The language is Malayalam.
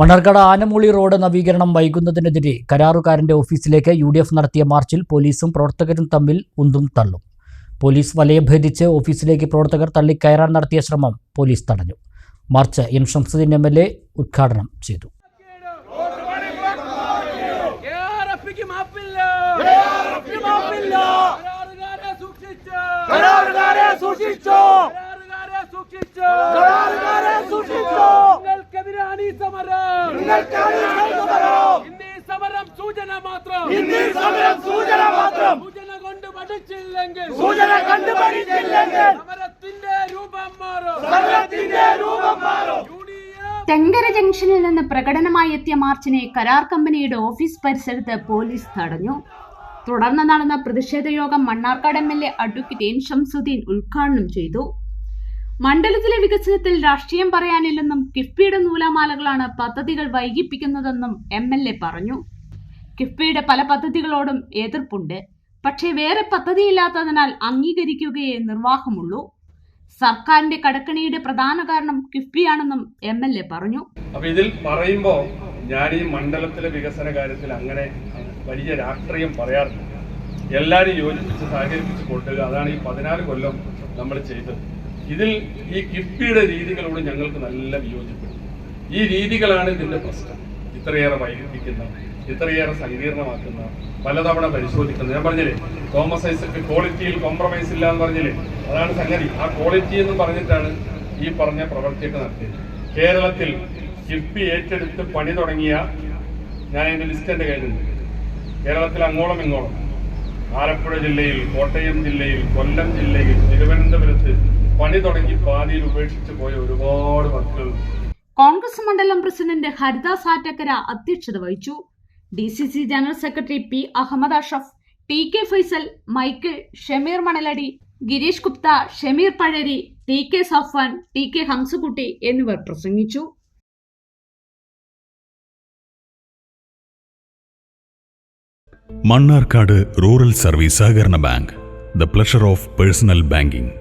മണ്ണാർക്കാട് ആനമൂളി റോഡ് നവീകരണം വൈകുന്നതിനെതിരെ കരാറുകാരന്റെ ഓഫീസിലേക്ക് യു ഡി എഫ് നടത്തിയ മാർച്ചിൽ പോലീസും പ്രവർത്തകരും തമ്മിൽ ഉന്തും തള്ളും. പോലീസ് വലയം ഭേദിച്ച് ഓഫീസിലേക്ക് പ്രവർത്തകർ തള്ളിക്കയറാൻ നടത്തിയ ശ്രമം പോലീസ് തടഞ്ഞു. March M Shamsudheen M L A ഉദ്ഘാടനം ചെയ്തു. സൂക്ഷിച്ചു കരാറുകാരെ സൂക്ഷിച്ചു കരാറുകാരെ സൂക്ഷിച്ചു കരാറുകാരെ സൂക്ഷിച്ചു നിങ്ങൾക്കെതിരാണ് ഈ ഈ സമരം സൂചന മാത്രം. സമരം സൂചന മാത്രം. സൂചന കൊണ്ട് പഠിച്ചില്ലെങ്കിൽ സൂചന കണ്ടു പഠിച്ചില്ലെങ്കിൽ സമരത്തിന്റെ രൂപം മാറും. സമരത്തിന്റെ രൂപം മാറും. തെങ്കര ജംഗ്ഷനിൽ നിന്ന് പ്രകടനമായി എത്തിയ മാർച്ചിനെ കരാർ കമ്പനിയുടെ ഓഫീസ് പരിസരത്ത് പോലീസ് തടഞ്ഞു. തുടർന്ന് നടന്ന പ്രതിഷേധ യോഗം Mannarkkad M L A advocate N Shamsudheen ഉദ്ഘാടനം ചെയ്തു. മണ്ഡലത്തിലെ വികസനത്തിൽ രാഷ്ട്രീയം പറയാനില്ലെന്നും കിഫ്ബിയുടെ നൂലാമാലകളാണ് പദ്ധതികൾ വൈകിപ്പിക്കുന്നതെന്നും എം എൽ എ പറഞ്ഞു. കിഫ്ബിയുടെ പല പദ്ധതികളോടും എതിർപ്പുണ്ട്. പക്ഷേ വേറെ പദ്ധതിയില്ലാത്തതിനാൽ അംഗീകരിക്കുകയേ നിർവാഹമുള്ളൂ. സർക്കാരിന്റെ കടക്കണിയുടെ പ്രധാന കാരണം കിഫ്ബിയാണെന്നും എം എൽ എ പറഞ്ഞു. അപ്പൊ ഇതിൽ പറയുമ്പോൾ ഞാൻ ഈ മണ്ഡലത്തിലെ വികസന കാര്യത്തിൽ അങ്ങനെ വലിയ രാഷ്ട്രീയം പറയാറില്ല. എല്ലാവരും യോജിപ്പിച്ച് സഹകരിപ്പിച്ച് കൊണ്ടുവരിക. അതാണ് ഈ പതിനാല് കൊല്ലം നമ്മൾ ചെയ്തത്. ഇതിൽ ഈ കിഫ്ബിയുടെ രീതികളോട് ഞങ്ങൾക്ക് നല്ല വിയോജിപ്പുണ്ട്. ഈ രീതികളാണ് ഇതിന്റെ പ്രശ്നം. ഇത്രയേറെ വൈകിപ്പിക്കുന്ന ഇത്രയേറെ സങ്കീർണമാക്കുന്ന പലതവണ പരിശോധിക്കുന്നത് ഞാൻ പറഞ്ഞില്ലേ തോമസ് ഐസക്ക് ക്വാളിറ്റിയിൽ കോംപ്രമൈസ് ഇല്ല എന്ന് പറഞ്ഞില്ലേ? അതാണ് സംഗതി. ആ ക്വാളിറ്റി എന്ന് പറഞ്ഞിട്ടാണ് ഈ പറഞ്ഞ പ്രവൃത്തിയൊക്കെ നടത്തിയത്. കേരളത്തിൽ കിഫ്ബി ഏറ്റെടുത്ത് പണി തുടങ്ങിയ ഞാൻ അതിന്റെ ലിസ്റ്റ് എന്റെ കയ്യിലുണ്ട്. കേരളത്തിൽ അങ്ങോളം ഇങ്ങോളം ആലപ്പുഴ ജില്ലയിൽ കോട്ടയം ജില്ലയിൽ കൊല്ലം ജില്ലയിൽ തിരുവനന്തപുരത്ത് പണി തുടങ്ങി പാതിയിൽ ഉപേക്ഷിച്ചു പോയ ഒരുപാട് ഭക്തരുണ്ട് കോൺഗ്രസ് മണ്ഡലം പ്രസിഡന്റ് ഹരിദാസ് ആറ്റക്കര അധ്യക്ഷത വഹിച്ചു. D C C general secretary P Ahammed Ashraf T K Faisal Michael Shameer Manaladi Gireesh Gupta Shameer Pazhari T K Safwan T K Hamsakutty എന്നിവർ പ്രസംഗിച്ചു. മണ്ണാർക്കാട് റൂറൽ സർവീസ് സഹകരണ bank the pleasure of personal banking.